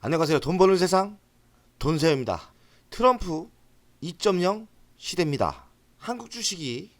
안녕하세요. 돈 버는 세상 돈세입니다. 트럼프 2.0 시대입니다. 한국 주식이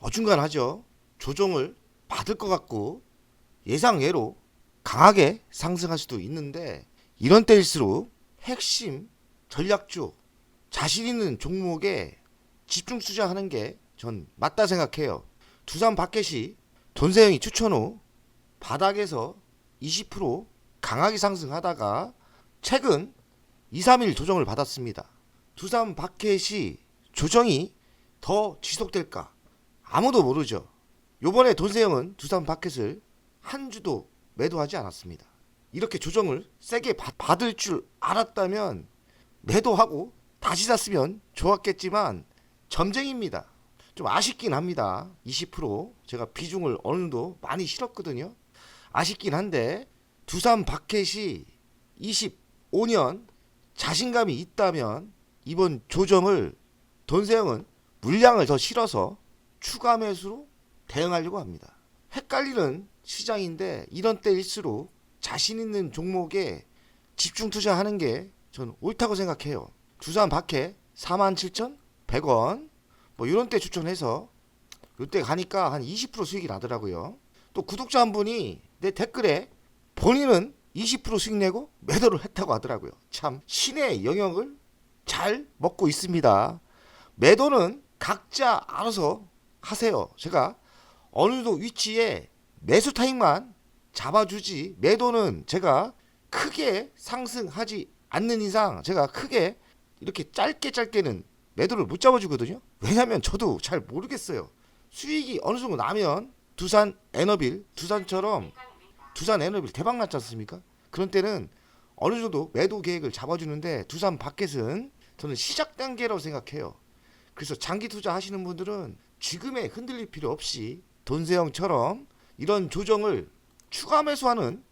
어중간하죠. 조정을 받을 것 같고 예상외로 강하게 상승할 수도 있는데 이런 때일수록 핵심 전략주 자신 있는 종목에 집중 투자하는 게 전 맞다 생각해요. 두산 바켓이 돈세영이 추천 후 바닥에서 20% 강하게 상승하다가 최근 2, 3일 조정을 받았습니다. 두산 바켓이 조정이 더 지속될까? 아무도 모르죠. 요번에 돈세영은 두산 바켓을 한 주도 매도하지 않았습니다. 이렇게 조정을 세게 받- 받을 줄 알았다면 매도하고 다시 샀으면 좋았겠지만 점쟁입니다. 좀 아쉽긴 합니다. 20% 제가 비중을 어느 정도 많이 실었거든요. 아쉽긴 한데 두산 바켓이 25년 자신감이 있다면 이번 조정을 돈세영은 물량을 더 실어서 추가 매수로 대응하려고 합니다. 헷갈리는 시장인데 이런 때일수록 자신 있는 종목에 집중 투자하는 게 저는 옳다고 생각해요. 두산 바켓 47,100원 뭐 이런 때 추천해서 이때 가니까 한 20% 수익이 나더라고요. 또 구독자 한 분이 내 댓글에 본인은 20% 수익 내고 매도를 했다고 하더라고요. 참 신의 영역을 잘 먹고 있습니다. 매도는 각자 알아서 하세요. 제가 어느 정도 위치에 매수 타임만 잡아주지 매도는 제가 크게 상승하지 않는 이상 제가 크게 이렇게 짧게 짧게는 매도를 못 잡아주거든요. 왜냐면 저도 잘 모르겠어요. 수익이 어느 정도 나면 두산 에너빌, 두산처럼 두산 에너빌 대박 났지 않습니까? 그런 때는 어느 정도 매도 계획을 잡아주는데 두산 바켓은 저는 시작 단계라고 생각해요. 그래서 장기 투자 하시는 분들은 지금에 흔들릴 필요 없이 돈세형처럼 이런 조정을 추가 매수하는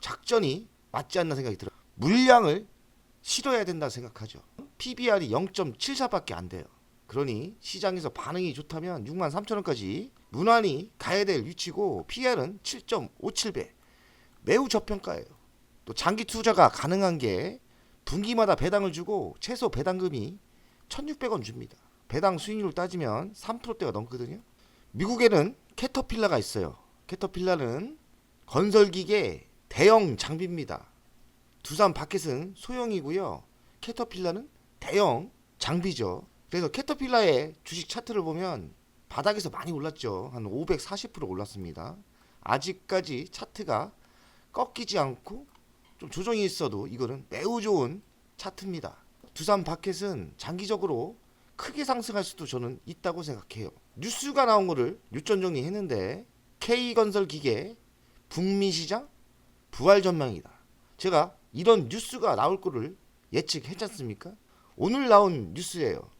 작전이 맞지 않나 생각이 들어요. 물량을 실어야 된다 생각하죠. PBR이 0.74밖에 안 돼요. 그러니 시장에서 반응이 좋다면 6만 3천 원까지 무난히 가야 될 위치고 PR은 7.57배. 매우 저평가예요. 또 장기 투자가 가능한 게 분기마다 배당을 주고 최소 배당금이 1,600원 줍니다. 배당 수익률 따지면 3%대가 넘거든요. 미국에는 캐터필라가 있어요. 캐터필라는 건설기계 대형 장비입니다. 두산 바켓은 소형이고요. 캐터필라는 대형 장비죠. 그래서 캐터필라의 주식 차트를 보면 바닥에서 많이 올랐죠. 한 540% 올랐습니다. 아직까지 차트가 꺾이지 않고 좀 조정이 있어도 이거는 매우 좋은 차트입니다. 두산 바켓은 장기적으로 크게 상승할 수도 저는 있다고 생각해요. 뉴스가 나온 거를 유전 정리했는데 K건설 기계 북미 시장 부활 전망이다. 제가 이런 뉴스가 나올 거를 예측했지 않습니까? 오늘 나온 뉴스예요.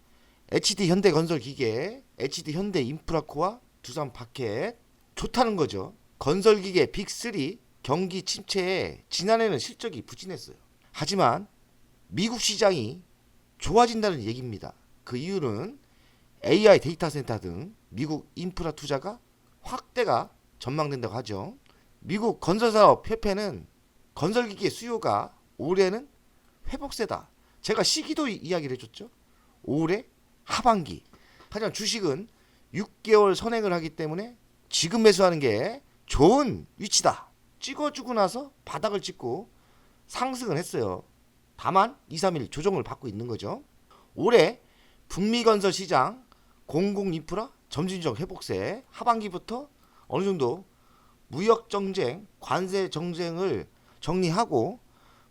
HD 현대 건설 기계, HD 현대 인프라코아, 두산 바켓 좋다는 거죠. 건설 기계 빅3 경기 침체에 지난해는 실적이 부진했어요. 하지만 미국 시장이 좋아진다는 얘기입니다. 그 이유는 AI 데이터 센터 등 미국 인프라 투자가 확대가 전망된다고 하죠. 미국 건설사업 협회는 건설기계 수요가 올해는 회복세다. 제가 시기도 이- 이야기를 해줬죠. 올해 하반기. 하지만 주식은 6개월 선행을 하기 때문에 지금 매수하는 게 좋은 위치다. 찍어주고 나서 바닥을 찍고 상승을 했어요. 다만 2, 3일 조정을 받고 있는 거죠. 올해 북미 건설 시장 공공 인프라 점진적 회복세 하반기부터 어느 정도 무역 정쟁, 관세 정쟁을 정리하고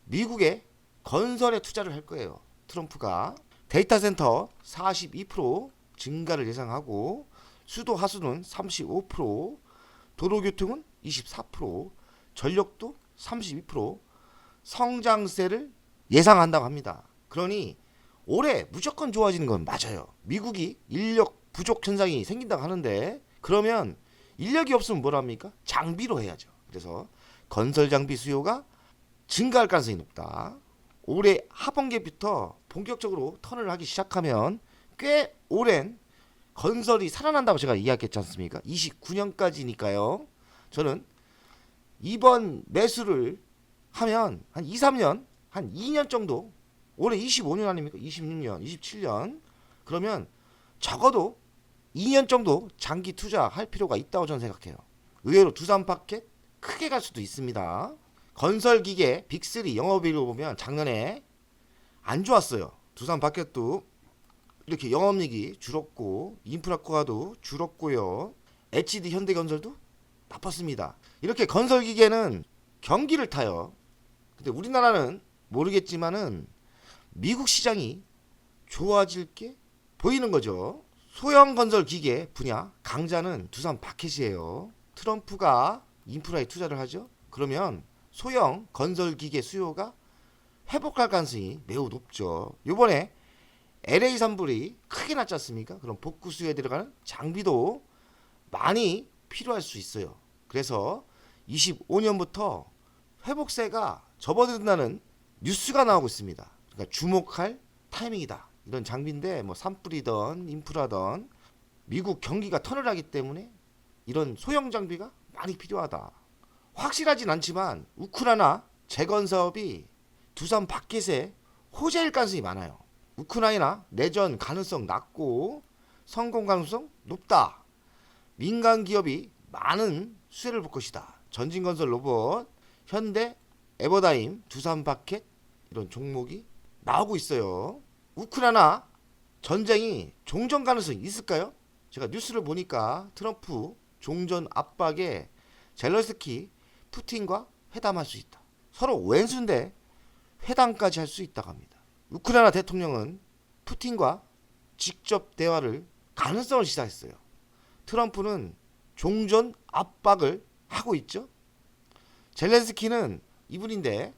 미국의 건설에 투자를 할 거예요. 트럼프가 데이터 센터 42% 증가를 예상하고 수도 하수는 35%, 도로 교통은 24%, 전력도 32% 성장세를 예상한다고 합니다. 그러니 올해 무조건 좋아지는 건 맞아요. 미국이 인력 부족 현상이 생긴다고 하는데 그러면 인력이 없으면 뭘 합니까? 장비로 해야죠. 그래서 건설 장비 수요가 증가할 가능성이 높다. 올해 하반기부터 본격적으로 턴을 하기 시작하면 꽤 오랜 건설이 살아난다고 제가 이야기했지 않습니까? 29년까지니까요. 저는 이번 매수를 하면 한 2, 3년 한 2년 정도 올해 25년 아닙니까? 26년, 27년 그러면 적어도 2년 정도 장기 투자할 필요가 있다고 저는 생각해요. 의외로 두산 파켓 크게 갈 수도 있습니다. 건설 기계 빅3 영업이익을 보면 작년에 안 좋았어요. 두산 파켓도 이렇게 영업이익이 줄었고 인프라코아도 줄었고요. HD 현대건설도 나빴습니다. 이렇게 건설 기계는 경기를 타요. 근데 우리나라는 모르겠지만은 미국 시장이 좋아질 게 보이는 거죠. 소형 건설 기계 분야 강자는 두산 바켓이에요. 트럼프가 인프라에 투자를 하죠. 그러면 소형 건설 기계 수요가 회복할 가능성이 매우 높죠. 요번에 LA 산불이 크게 났지 않습니까? 그럼 복구 수요에 들어가는 장비도 많이 필요할 수 있어요. 그래서 25년부터 회복세가 접어든다는 뉴스가 나오고 있습니다. 그러니까 주목할 타이밍이다. 이런 장비인데 뭐 산불이던 인프라던 미국 경기가 턴을 하기 때문에 이런 소형 장비가 많이 필요하다. 확실하진 않지만 우크라이나 재건 사업이 두산 바켓에 호재일 가능성이 많아요. 우크라이나 내전 가능성 낮고 성공 가능성 높다. 민간 기업이 많은 수혜를 볼 것이다. 전진건설 로봇, 현대, 에버다임, 두산 바켓 이런 종목이 나오고 있어요. 우크라이나 전쟁이 종전 가능성이 있을까요? 제가 뉴스를 보니까 트럼프 종전 압박에 젤러스키 푸틴과 회담할 수 있다. 서로 왼수인데 회담까지 할 수 있다고 합니다. 우크라이나 대통령은 푸틴과 직접 대화를 가능성을 시사했어요. 트럼프는 종전 압박을 하고 있죠. 젤렌스키는 이분인데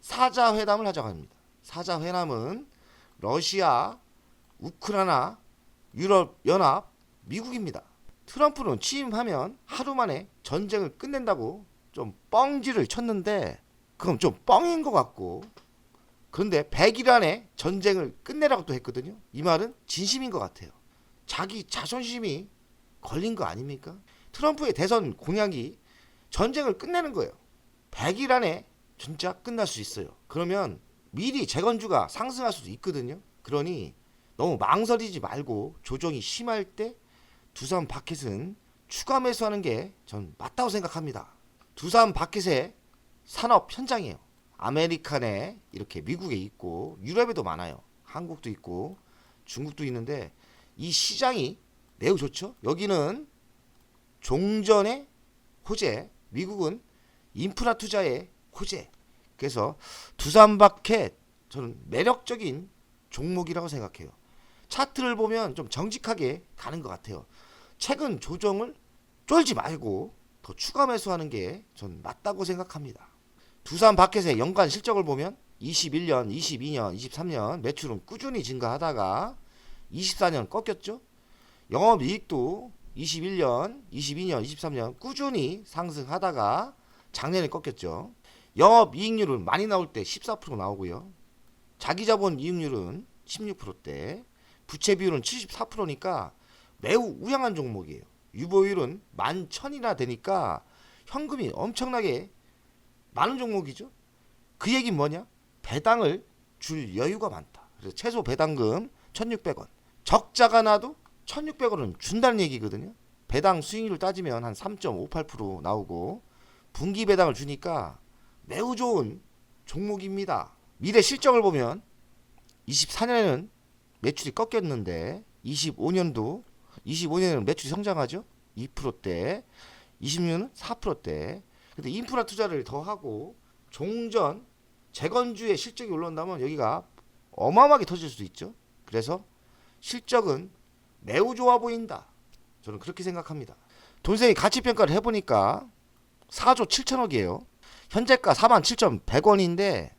사자 회담을 하자고 합니다. 사자 회담은 러시아, 우크라이나, 유럽 연합, 미국입니다. 트럼프는 취임하면 하루 만에 전쟁을 끝낸다고 좀 뻥지를 쳤는데 그건 좀 뻥인 것 같고 그런데 100일 안에 전쟁을 끝내라고 또 했거든요. 이 말은 진심인 것 같아요. 자기 자존심이 걸린 거 아닙니까? 트럼프의 대선 공약이 전쟁을 끝내는 거예요. 100일 안에 진짜 끝날 수 있어요. 그러면 미리 재건주가 상승할 수도 있거든요. 그러니 너무 망설이지 말고 조정이 심할 때 두산 바켓은 추가 매수하는 게 전 맞다고 생각합니다. 두산 바켓의 산업 현장이에요. 아메리칸에 이렇게 미국에 있고 유럽에도 많아요. 한국도 있고 중국도 있는데 이 시장이 매우 좋죠. 여기는 종전의 호재, 미국은 인프라 투자의 호재. 그래서 두산 바켓 저는 매력적인 종목이라고 생각해요. 차트를 보면 좀 정직하게 가는 것 같아요. 최근 조정을 쫄지 말고 더 추가 매수하는 게 전 맞다고 생각합니다. 두산 바켓의 연간 실적을 보면 21년, 22년, 23년 매출은 꾸준히 증가하다가 24년 꺾였죠. 영업 이익도 21년, 22년, 23년 꾸준히 상승하다가 작년에 꺾였죠. 영업 이익률은 많이 나올 때 14% 나오고요. 자기 자본 이익률은 16%대, 부채 비율은 74%니까 매우 우량한 종목이에요. 유보율은 11,000이나 되니까 현금이 엄청나게 많은 종목이죠. 그 얘기는 뭐냐? 배당을 줄 여유가 많다. 그래서 최소 배당금 1,600원. 적자가 나도 1,600원은 준다는 얘기거든요. 배당 수익률 따지면 한 3.58% 나오고 분기 배당을 주니까 매우 좋은 종목입니다. 미래 실적을 보면 24년에는 매출이 꺾였는데 25년도 25년에는 매출이 성장하죠. 2%대. 20년은 4%대. 근데 인프라 투자를 더 하고 종전 재건주의 실적이 올라온다면 여기가 어마어마하게 터질 수도 있죠. 그래서 실적은 매우 좋아 보인다. 저는 그렇게 생각합니다. 돈생이 가치 평가를 해보니까 4조 7천억이에요. 현재가 4만 7,100원인데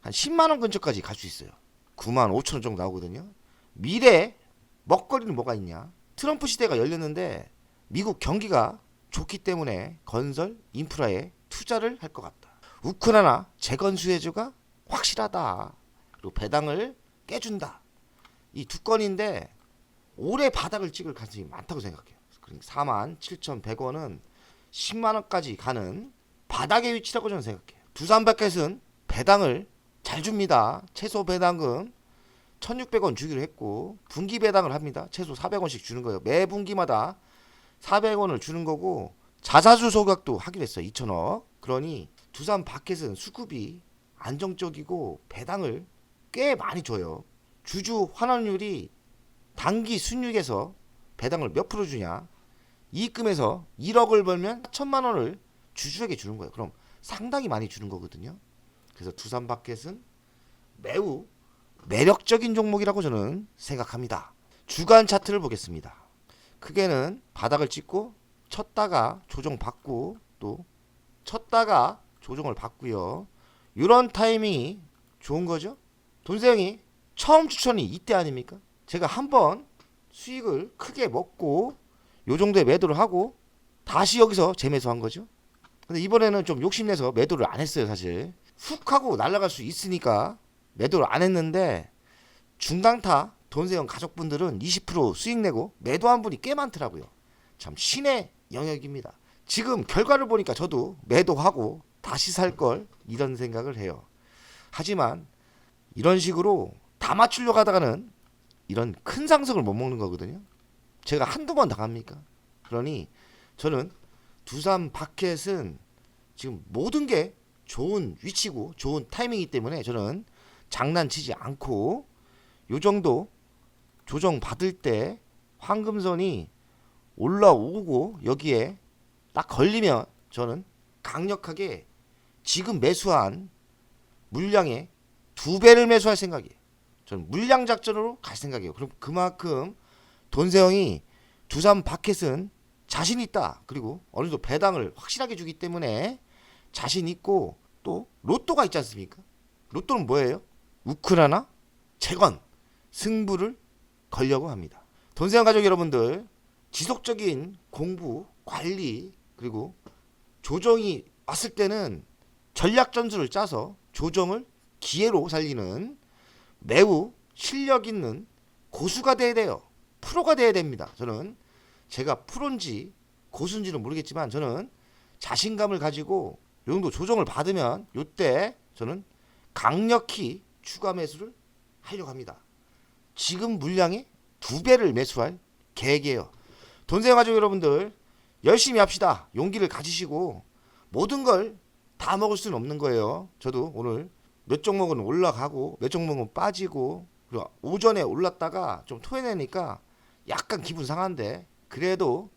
한 10만 원 근처까지 갈 수 있어요. 9만 5천 원 정도 나오거든요. 미래 먹거리는 뭐가 있냐? 트럼프 시대가 열렸는데 미국 경기가 좋기 때문에 건설 인프라에 투자를 할 것 같다. 우크라이나 재건 수혜주가 확실하다. 그리고 배당을 깨준다. 이 두 건인데 올해 바닥을 찍을 가능성이 많다고 생각해요. 그러니까 4만 7,100원은 10만 원까지 가는 바닥의 위치라고 저는 생각해요. 두산바켓은 배당을 잘 줍니다. 최소 배당금 1,600원 주기로 했고 분기 배당을 합니다. 최소 400원씩 주는 거예요. 매 분기마다 400원을 주는 거고 자사주 소각도 하기로 했어요. 2천억. 그러니 두산 바켓은 수급이 안정적이고 배당을 꽤 많이 줘요. 주주 환원율이 단기 순이익에서 배당을 몇 프로 주냐? 이익금에서 1억을 벌면 4천만 원을 주주에게 주는 거예요. 그럼 상당히 많이 주는 거거든요. 그래서 두산 바켓은 매우 매력적인 종목이라고 저는 생각합니다. 주간 차트를 보겠습니다. 크게는 바닥을 찍고 쳤다가 조정받고 또 쳤다가 조정을 받고요. 이런 타이밍이 좋은 거죠. 돈세영이 처음 추천이 이때 아닙니까? 제가 한 번 수익을 크게 먹고 요 정도의 매도를 하고 다시 여기서 재매수한 거죠. 근데 이번에는 좀 욕심내서 매도를 안 했어요, 사실. 훅 하고 날아갈 수 있으니까 매도를 안 했는데 중강타 돈세영 가족분들은 20% 수익 내고 매도한 분이 꽤 많더라고요. 참 신의 영역입니다. 지금 결과를 보니까 저도 매도하고 다시 살 걸 이런 생각을 해요. 하지만 이런 식으로 다 맞추려고 하다가는 이런 큰 상승을 못 먹는 거거든요. 제가 한두 번 당합니까? 그러니 저는 두산 바켓은 지금 모든 게 좋은 위치고 좋은 타이밍이기 때문에 저는 장난치지 않고 요 정도 조정 받을 때 황금선이 올라오고 여기에 딱 걸리면 저는 강력하게 지금 매수한 물량의 두 배를 매수할 생각이에요. 저는 물량 작전으로 갈 생각이에요. 그럼 그만큼 돈세형이 두산 바켓은 자신 있다. 그리고 어느 정도 배당을 확실하게 주기 때문에 자신 있고 또 로또가 있지 않습니까? 로또는 뭐예요? 우크라나 재건 승부를 걸려고 합니다. 돈세형 가족 여러분들 지속적인 공부, 관리 그리고 조정이 왔을 때는 전략 전술을 짜서 조정을 기회로 살리는 매우 실력 있는 고수가 돼야 돼요. 프로가 돼야 됩니다. 저는 제가 프로인지 고수인지는 모르겠지만 저는 자신감을 가지고 요 정도 조정을 받으면 요때 저는 강력히 추가 매수를 하려고 합니다. 지금 물량의 두 배를 매수할 계획이에요. 돈세요 가족 여러분들 열심히 합시다. 용기를 가지시고 모든 걸 다 먹을 수는 없는 거예요. 저도 오늘 몇 종목은 올라가고 몇 종목은 빠지고 그리고 오전에 올랐다가 좀 토해내니까 약간 기분 상한데 그래도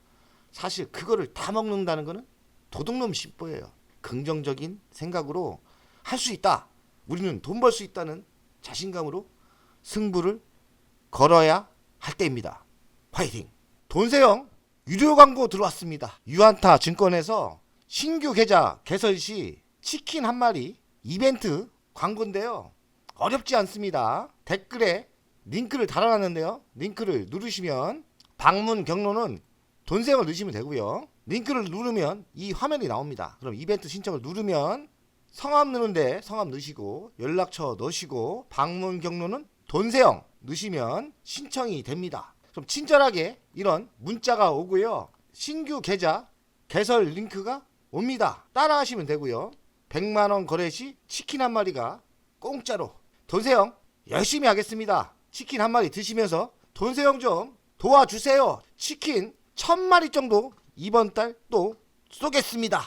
사실 그거를 다 먹는다는 거는 도둑놈 심보예요. 긍정적인 생각으로 할 수 있다. 우리는 돈 벌 수 있다는 자신감으로 승부를 걸어야 할 때입니다. 화이팅! 돈세영 유료 광고 들어왔습니다. 유한타 증권에서 신규 계좌 개설 시 치킨 한 마리 이벤트 광고인데요. 어렵지 않습니다. 댓글에 링크를 달아놨는데요. 링크를 누르시면 방문 경로는 돈세영을 넣으시면 되고요. 링크를 누르면 이 화면이 나옵니다. 그럼 이벤트 신청을 누르면 성함 넣는데 성함 넣으시고 연락처 넣으시고 방문 경로는 돈세영 넣으시면 신청이 됩니다. 좀 친절하게 이런 문자가 오고요. 신규 계좌 개설 링크가 옵니다. 따라하시면 되고요. 100만 원 거래 시 치킨 한 마리가 공짜로 돈세영 열심히 하겠습니다. 치킨 한 마리 드시면서 돈세영 좀 도와주세요. 치킨 천 마리 정도 이번 달 또 쏘겠습니다.